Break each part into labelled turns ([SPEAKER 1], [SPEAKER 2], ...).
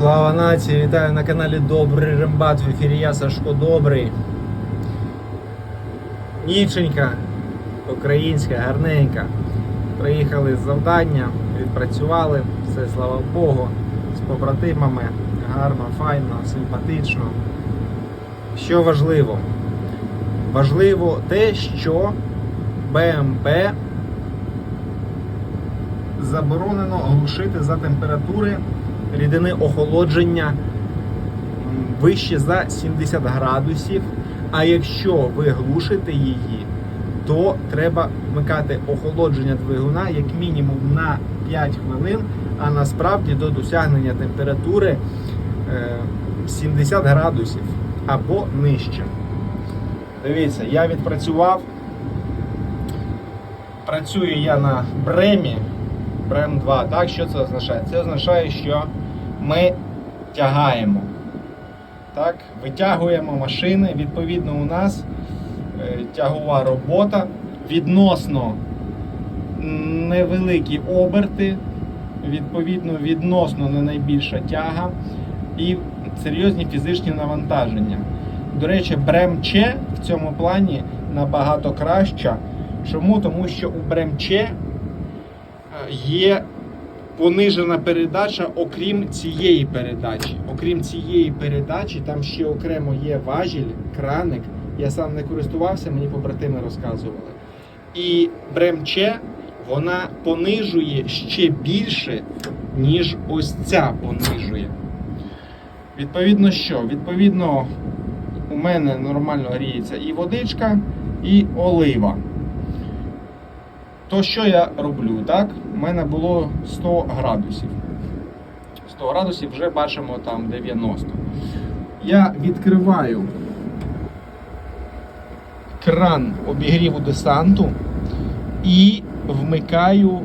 [SPEAKER 1] Слава нації! Вітаю на каналі Добрий Рембат. В ефірі я Сашко Добрий. Ніченька, українська, гарненька. Приїхали з завдання, відпрацювали, все, слава Богу, з побратимами. Гарно, файно, симпатично. Що важливо? Важливо те, що БМП заборонено глушити за температури рідини охолодження вище за 70 градусів. А якщо ви глушите її, то треба вмикати охолодження двигуна як мінімум на 5 хвилин, а насправді до досягнення температури е, 70 градусів або нижче. Дивіться, я відпрацював. Працюю я на бремі. Брем 2. Так, що це означає? Це означає, що ми тягаємо. Так, витягуємо машини. Відповідно, у нас е, тягова робота відносно невеликі оберти, відповідно, відносно не найбільша тяга і серйозні фізичні навантаження. До речі, Бремче в цьому плані набагато краща. Чому? Тому що у Бремче е, є понижена передача, окрім цієї передачі. Окрім цієї передачі, там ще окремо є важіль, краник. Я сам не користувався, мені побратими розказували. І Бремче вона понижує ще більше, ніж ось ця понижує. Відповідно, що? Відповідно, у мене нормально гріється і водичка, і олива. То що я роблю? Так? У мене було 100 градусів. 100 градусів вже бачимо там 90. Я відкриваю кран обігріву десанту і вмикаю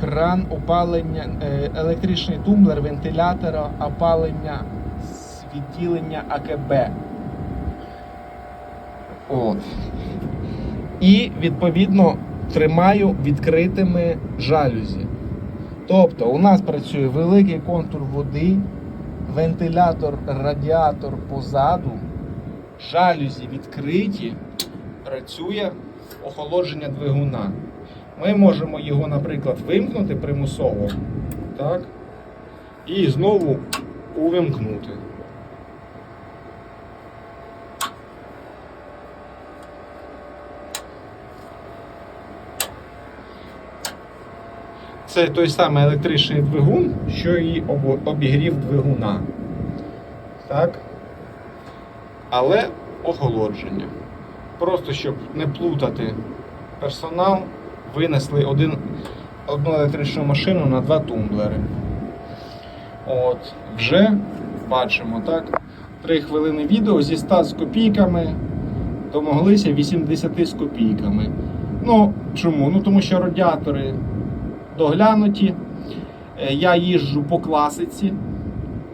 [SPEAKER 1] кран опалення, е, електричний тумблер вентилятора опалення з відділення АКБ. От. І відповідно тримаю відкритими жалюзі. Тобто у нас працює великий контур води, вентилятор, радіатор позаду, жалюзі відкриті, працює охолодження двигуна. Ми можемо його, наприклад, вимкнути примусово, так? І знову увімкнути. Це той самий електричний двигун, що і обігрів двигуна. Так? Але охолодження. Просто щоб не плутати персонал, винесли один, одну електричну машину на два тумблери. От, вже бачимо, так? 3 хвилини відео зі 100 з копійками домоглися 80 з копійками. Ну, чому? Ну тому що радіатори доглянуті. Е, Я їжджу по класиці.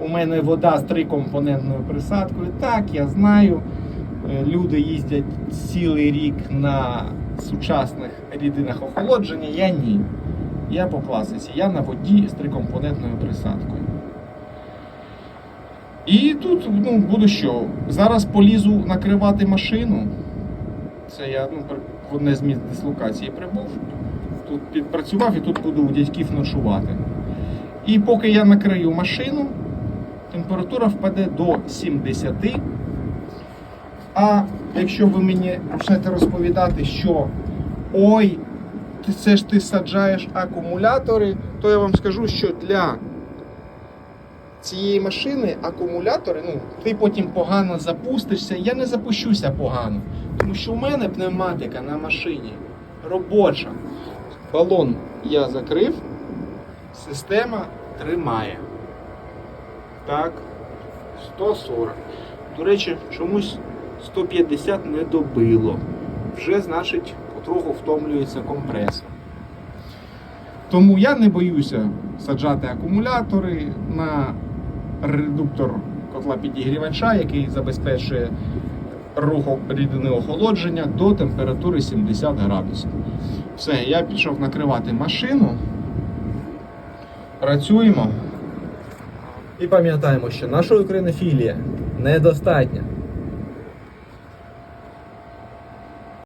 [SPEAKER 1] У мене вода з трикомпонентною присадкою. Так, я знаю. Е, Люди їздять цілий рік на сучасних рідинах охолодження. Я ні. Я по класиці. Я на воді з трикомпонентною присадкою. І тут ну, буду що? Зараз полізу накривати машину. Це я ну, в одне з місць дислокації прибув. Тут підпрацював і тут буду у дядьків ночувати. І поки я накрию машину, температура впаде до 70. А якщо ви мені почнете розповідати, що ой, це ж ти саджаєш акумулятори, то я вам скажу, що для цієї машини акумулятори, ну, ти потім погано запустишся. Я не запущуся погано. Тому що у мене пневматика на машині робоча. Балон я закрив, система тримає. Так, 140. До речі, чомусь 150 не добило. Вже, значить, потроху втомлюється компресор. Тому я не боюся саджати акумулятори на редуктор котла підігрівача, який забезпечує рух рідини охолодження до температури 70 градусів. Все, я пішов накривати машину. Працюємо.
[SPEAKER 2] І пам'ятаємо, що наша українофілія недостатня.